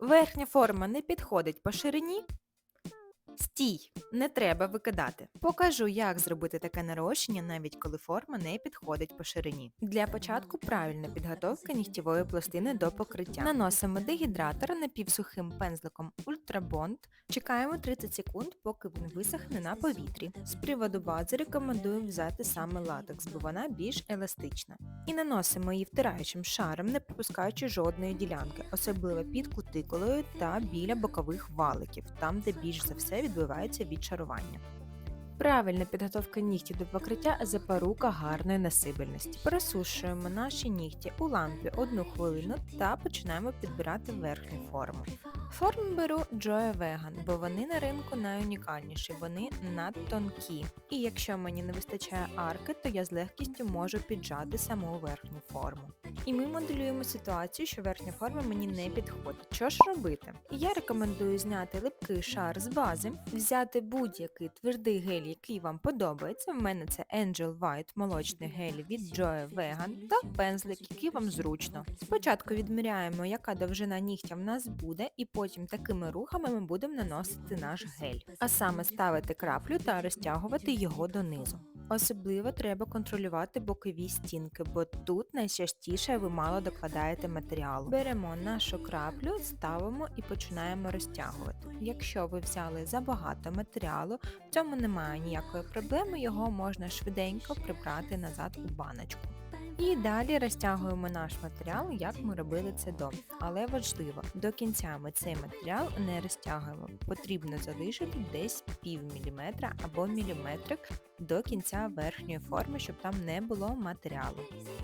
Верхня форма не підходить по ширині. Стій, не треба викидати. Покажу, як зробити таке нарощення, навіть коли форма не підходить по ширині. Для початку правильна підготовка нігтєвої пластини до покриття. Наносимо дегідратор напівсухим пензликом Ультрабонд. Чекаємо 30 секунд, поки він висохне на повітрі. З приводу бази рекомендую взяти саме латекс, бо вона більш еластична. І наносимо її втираючим шаром, не пропускаючи жодної ділянки, особливо під кутикулою та біля бокових валиків, там де більш за все відбивається відшарування. Правильна підготовка нігтів до покриття запорука гарної насибельності. Просушуємо наші нігті у лампі одну хвилину та починаємо підбирати верхню форму. Форму беру Joy Vegan, бо вони на ринку найунікальніші, вони надтонкі. І якщо мені не вистачає арки, то я з легкістю можу піджати саму верхню форму. І ми моделюємо ситуацію, що верхня форма мені не підходить. Що ж робити? Я рекомендую зняти липкий шар з бази, взяти будь-який твердий гель, який вам подобається. В мене це Angel White молочний гель від Joy Vegan та пензлик, який вам зручно. Спочатку відміряємо, яка довжина нігтя в нас буде, і потім такими рухами ми будемо наносити наш гель, а саме ставити краплю та розтягувати його донизу. Особливо треба контролювати бокові стінки, бо тут найчастіше ви мало докладаєте матеріалу. Беремо нашу краплю, ставимо і починаємо розтягувати. Якщо ви взяли забагато матеріалу, в цьому немає ніякої проблеми, його можна швиденько прибрати назад у баночку. І далі розтягуємо наш матеріал, як ми робили це до. Але важливо, до кінця ми цей матеріал не розтягуємо. Потрібно залишити десь пів міліметра або міліметрик до кінця верхньої форми, щоб там не було матеріалу.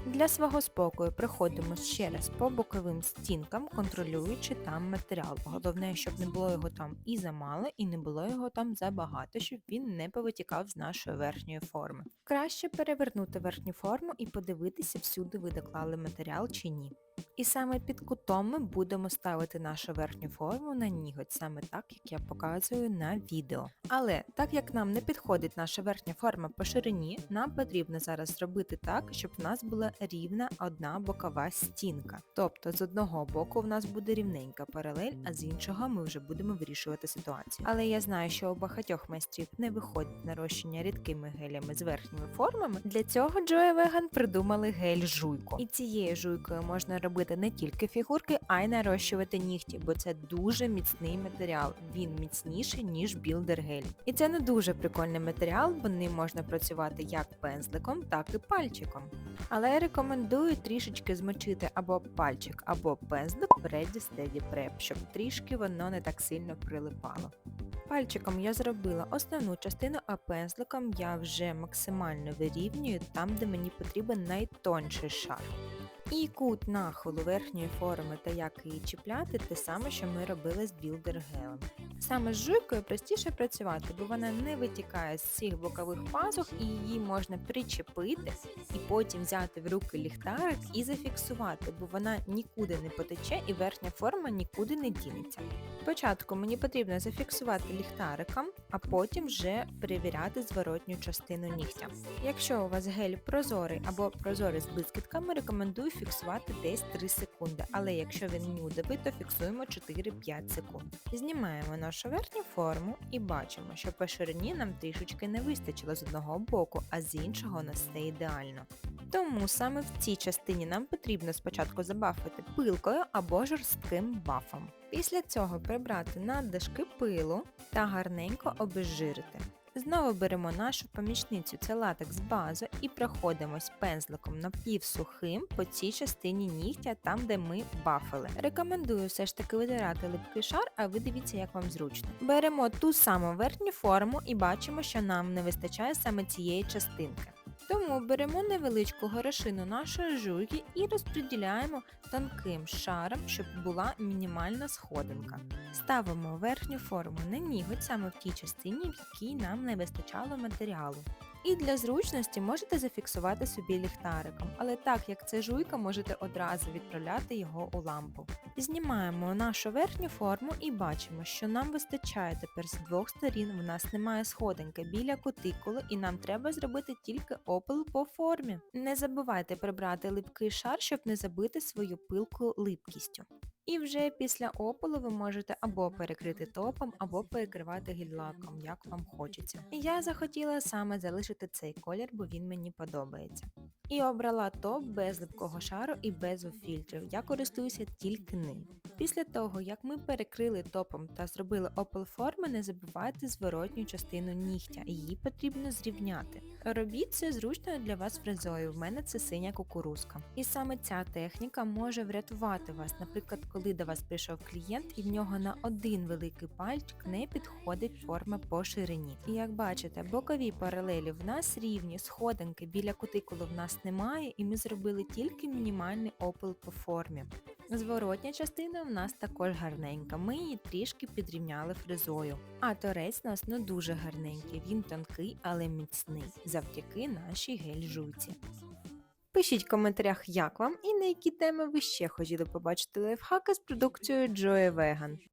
Для свого спокою приходимо ще раз по боковим стінкам, контролюючи там матеріал. Головне, щоб не було його там і замало, і не було його там забагато, щоб він не повитікав з нашої верхньої форми. Краще перевернути верхню форму і подивитися, всюди ви доклали матеріал чи ні. І саме під кутом ми будемо ставити нашу верхню форму на ніготь, саме так, як я показую на відео. Але так як нам не підходить наша верхня форма по ширині, нам потрібно зараз зробити так, щоб в нас була рівна одна бокова стінка. Тобто з одного боку в нас буде рівненька паралель, а з іншого ми вже будемо вирішувати ситуацію. Але я знаю, що у багатьох майстрів не виходить нарощення рідкими гелями з верхніми формами. Для цього Joy Vegan придумали гель жуйку. І цією жуйкою можна робити не тільки фігурки, а й нарощувати нігті, бо це дуже міцний матеріал. Він міцніший, ніж білдер гель. І це не дуже прикольний матеріал, бо ним можна працювати як пензликом, так і пальчиком. Але я рекомендую трішечки змочити або пальчик, або пензлик в Ready Steady Prep, щоб трішки воно не так сильно прилипало. Пальчиком я зробила основну частину, а пензликом я вже максимально вирівнюю там, де мені потрібен найтонший шар. І кут нахилу верхньої форми та як її чіпляти, те саме, що ми робили з білдер гелем. Саме з жуйкою простіше працювати, бо вона не витікає з всіх бокових пазух і її можна причепити і потім взяти в руки ліхтарик і зафіксувати, бо вона нікуди не потече і верхня форма нікуди не дінеться. Спочатку мені потрібно зафіксувати ліхтариком, а потім вже перевіряти зворотню частину нігтя. Якщо у вас гель прозорий або прозорий з блискітками, рекомендую фіксувати десь 3 секунди, але якщо він нюдовий, то фіксуємо 4-5 секунд. Знімаємо нашу верхню форму і бачимо, що по ширині нам трішечки не вистачило з одного боку, а з іншого у нас все ідеально. Тому саме в цій частині нам потрібно спочатку забафити пилкою або жорстким бафом. Після цього прибрати надлишки пилу та гарненько обезжирити. Знову беремо нашу помічницю, це латекс базу, і проходимось пензликом напівсухим по цій частині нігтя, там де ми бафили. Рекомендую все ж таки витирати липкий шар, а ви дивіться, як вам зручно. Беремо ту саму верхню форму і бачимо, що нам не вистачає саме цієї частинки. Тому беремо невеличку горошину нашої жуйки і розподіляємо тонким шаром, щоб була мінімальна сходинка. Ставимо верхню форму на ніготь саме в тій частині, в якій нам не вистачало матеріалу. І для зручності можете зафіксувати собі ліхтариком, але так як це жуйка, можете одразу відправляти його у лампу. Знімаємо нашу верхню форму і бачимо, що нам вистачає тепер з двох сторін, в нас немає сходинки біля кутикули і нам треба зробити тільки опил по формі. Не забувайте прибрати липкий шар, щоб не забити свою пилку липкістю. І вже після опалу ви можете або перекрити топом, або перекривати гель-лаком, як вам хочеться. І я захотіла саме залишити цей колір, бо він мені подобається. І обрала топ без липкого шару і без фільтрів. Я користуюся тільки ним. Після того, як ми перекрили топом та зробили опал форми, не забувайте зворотню частину нігтя, її потрібно зрівняти. Робіть це зручно для вас фрезою. В мене це синя кукурузка. І саме ця техніка може врятувати вас. Наприклад, коли до вас прийшов клієнт і в нього на один великий пальчик не підходить форма по ширині. І як бачите, бокові паралелі в нас рівні, сходинки біля кутикули в нас немає, і ми зробили тільки мінімальний опил по формі. Зворотня частина в нас також гарненька. Ми її трішки підрівняли фрезою. А торець у нас не дуже гарненький, він тонкий, але міцний, завдяки нашій гель-жуйці. Пишіть в коментарях, як вам і на які теми ви ще хотіли побачити лайфхаки з продукцією Joy Vegan.